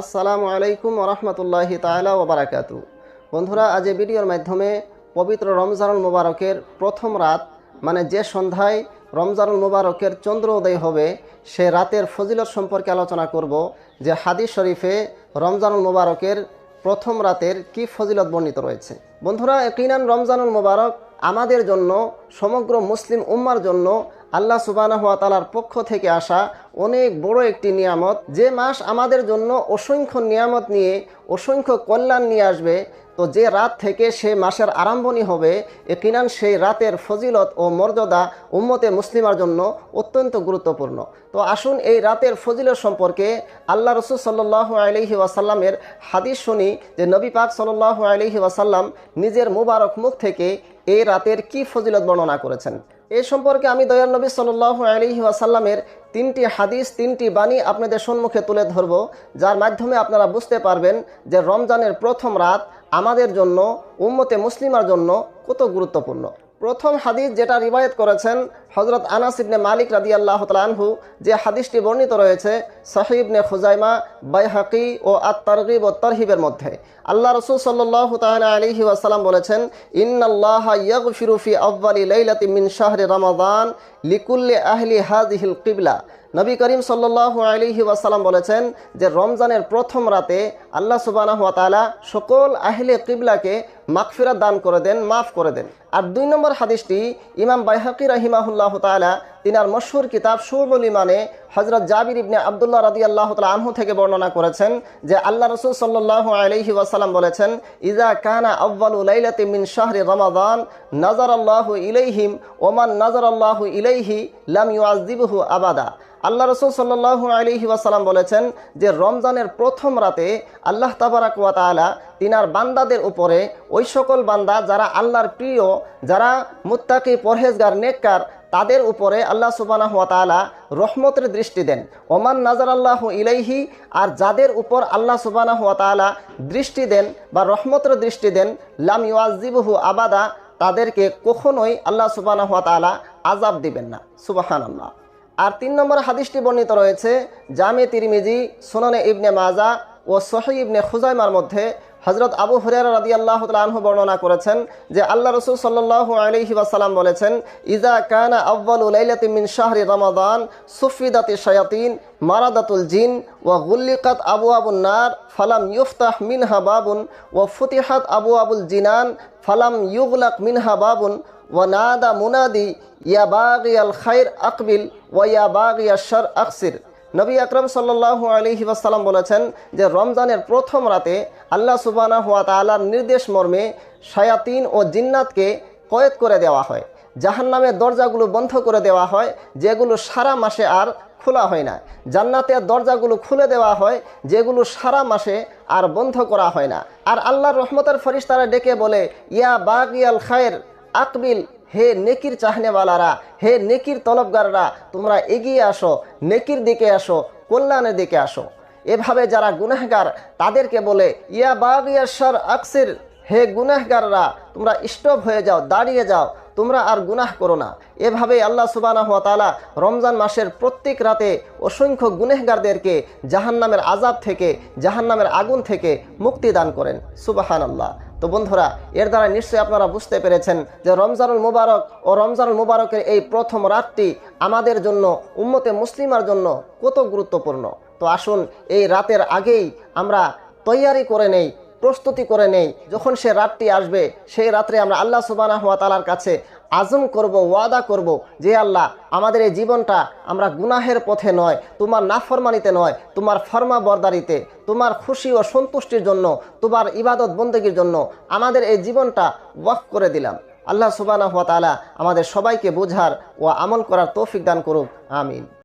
আসসালামু আলাইকুম রহমতুল্লাহি তালা ওবরাকাতু। বন্ধুরা, আজ এই ভিডিওর মাধ্যমে পবিত্র রমজানুল মুবারকের প্রথম রাত মানে যে সন্ধ্যায় রমজানুল মুবারকের চন্দ্র উদয় হবে, সে রাতের ফজিলত সম্পর্কে আলোচনা করব যে হাদিস শরীফে রমজানুল মুবারকের প্রথম রাতের কি ফজিলত বর্ণিত রয়েছে। বন্ধুরা কিনান রমজানুল মুবারক আমাদের জন্য, সমগ্র মুসলিম উম্মার জন্য আল্লাহ তালার পক্ষ থেকে আসা অনেক বড় একটি নিয়ামত। যে মাস আমাদের জন্য অসংখ্য নিয়ামত নিয়ে, অসংখ্য কল্যাণ নিয়ে আসবে, তো যে রাত থেকে সে মাসের আরম্ভণি হবে কিনান সেই রাতের ফজিলত ও মর্যাদা উম্মতে মুসলিমার জন্য অত্যন্ত গুরুত্বপূর্ণ। তো আসুন এই রাতের ফজিলত সম্পর্কে আল্লাহ রসুল সাল্লাহ আলহি ওয়াসাল্লামের হাদিস শুনি যে নবী পাক সাল্লাহ আলহি ওয়াসাল্লাম নিজের মুবারক মুখ থেকে এই রাতের কি ফজিলত বর্ণনা করেছেন। এই সম্পর্কে আমি দয়াল নবী সাল্লাহ আলী ওয়াসাল্লামের তিনটি হাদিস, তিনটি বাণী আপনাদের সম্মুখে তুলে ধরব, যার মাধ্যমে আপনারা বুঝতে পারবেন যে রমজানের প্রথম রাত আমাদের জন্য, উম্মতে মুসলিমার জন্য কত গুরুত্বপূর্ণ। প্রথম হাদিস যেটা রিবায়ত করেছেন হজরত আনাস ইবনে মালিক রাদি আল্লাহ আনহু, যে হাদিসটি বর্ণিত রয়েছে সাহিবনে খুজাইমা, বাইহাকি ও আত তারগিব ও তরহিবের মধ্যে। আল্লাহ রসুল সাল্লাহ তাহলে আলিহি ওয়াসাল্লাম বলেছেন, ইন্নাল্লাহ ইয়াগ ফিরুফি আব্বালি লাইলাতি মিন শাহরে রমাদান লিকুল্লে আহলি হাদিহিল কিবলা। নবী করিম সাল্লাহ আলিহি ওয়াসাল্লাম বলেছেন যে রমজানের প্রথম রাতে আল্লাহ সুবানাহ তালা সকল আহলে কিবলাকে মাগফিরাত দান করে দেন, মাফ করে দেন। আর দুই নম্বর হাদিসটি ইমাম বাইহাকি রাহিমাহুল্লাহ তালা তিনার মশহুর কিতাব সুরুল ইমানে হজরত জাবির ইবনে আবদুল্লাহ রাদি আল্লাহ তালা আনহু থেকে বর্ণনা করেছেন যে আল্লাহ রসুল সাল্লাহ আলহি ওয়াসাল্লাম বলেছেন ইজা কানা আব্বাল উলাইলাতি মিন শাহরি রমাদান নাজার আল্লাহ ইলাইহিম ওমান নাজার আল্লাহ ইলাইহি লাম ইউআজিবহু আবাদা। আল্লাহ রসুল সাল্লাহু আলহি ওয়াসাল্লাম বলেছেন যে রমজানের প্রথম রাতে আল্লাহ তাবারাক তিনার বান্দাদের উপরে, ওই সকল বান্দা যারা আল্লাহর প্রিয়, যারা মুত্তাকি, পরহেজগার, নেককার, তাদের উপরে আল্লাহ সুবানা হাত তালা রহমতের দৃষ্টি দেন। ওমান নাজার আল্লাহ ইলাইহি, আর যাদের উপর আল্লাহ সুবানা হাত তালা দৃষ্টি দেন বা রহমতের দৃষ্টি দেন, লাম ইউআজিবহু আবাদা, তাদেরকে কখনোই আল্লাহ সুবানা হাত তালা আজাব দিবেন না। সুবাহান আল্লাহ আর তিন নম্বর হাদিসটি বর্ণিত রয়েছে, জামে তিরমিজি, সোননে ইবনে মাজা ও সহি ইবনে খুজাইমার মধ্যে হজরত আবু হরিয়ার রাদি আল্লাহ আনহু বর্ণনা করেছেন যে আল্লাহ রসুল সাল্লাহ আলহি ওয়াসাল্লাম বলেছেন ইজা কানা আব্বাল উলাইলাতি মিন শাহরি রমাদান, সুফিদাতি শায়াতিন, মারাদাতুল জিন ও গুল্লিকাত আবু আবুল নার, ফালাম ইউফতাহ মিনহা বাবুন ও ফুতিহাত আবু আবুল জিনান, ফালাম ইউগলাক মিনহা বাবুন ও নাদা মুনাদি, ইয়া বাগি আল খাইর আকবিল, ওয়া ইয়া আশার আকসির। নবী আকরম সাল্লাহু আলহি ওয়াসাল্লাম বলেছেন যে রমজানের প্রথম রাতে আল্লাহ সুবানা হুয়া তালার নির্দেশ মর্মে শায়াতিন ও জিন্নাতকে কয়েদ করে দেওয়া হয়। জাহান নামের দরজাগুলো বন্ধ করে দেওয়া হয়, যেগুলো সারা মাসে আর খোলা হয় না। জান্নাতের দরজাগুলো খুলে দেওয়া হয়, যেগুলো সারা মাসে আর বন্ধ করা হয় না। আর আল্লাহর রহমতের ফরিস্তারা ডেকে বলে, ইয়া বাগ ইয়াল খায়ের, আকবিল হে নেকির চাহনেওয়ালারা, হে নেকির তলবগাররা, তোমরা এগিয়ে আসো, নেকির দিকে আসো, কল্যাণের দিকে আসো। এভাবে যারা গুনাহগার, তাদেরকে বলে, ইয়া বাগ ইয়াসার আকসির, হে গুনাহগাররা, তোমরা স্টপ হয়ে যাও, দাঁড়িয়ে যাও, তোমরা আর গুনাহ করো না। এভাবে আল্লাহ সুবানা হাত তালা রমজান মাসের প্রত্যেক রাতে অসংখ্য গুনেহগারদেরকে জাহান্নামের আজাব থেকে, জাহান্নামের আগুন থেকে মুক্তি দান করেন। সুবাহান আল্লাহ তো বন্ধুরা, এর দ্বারা নিশ্চয়ই আপনারা বুঝতে পেরেছেন যে রমজানুল মুবারক ও রমজানুল মুবারকের এই প্রথম রাতটি আমাদের জন্য, উম্মতে মুসলিমার জন্য কত গুরুত্বপূর্ণ। তো আসুন, এই রাতের আগেই আমরা তৈয়ারি করে নেই, প্রস্তুতি করে নেই, যখন সে রাতটি আসবে, সেই রাত্রে আমরা আল্লাহ সুবানা হাতালার কাছে আজম করব, ওয়াদা করব যে আল্লাহ, আমাদের এই জীবনটা আমরা গুনাহের পথে নয়, তোমার নাফরমানিতে নয়, তোমার ফর্মা বরদারিতে, তোমার খুশি ও সন্তুষ্টির জন্য, তোমার ইবাদত বন্দীর জন্য আমাদের এই জীবনটা ওয়াক করে দিলাম। আল্লাহ সুবানা হাত আমাদের সবাইকে বোঝার ও আমল করার তৌফিক দান করুক। আমিন।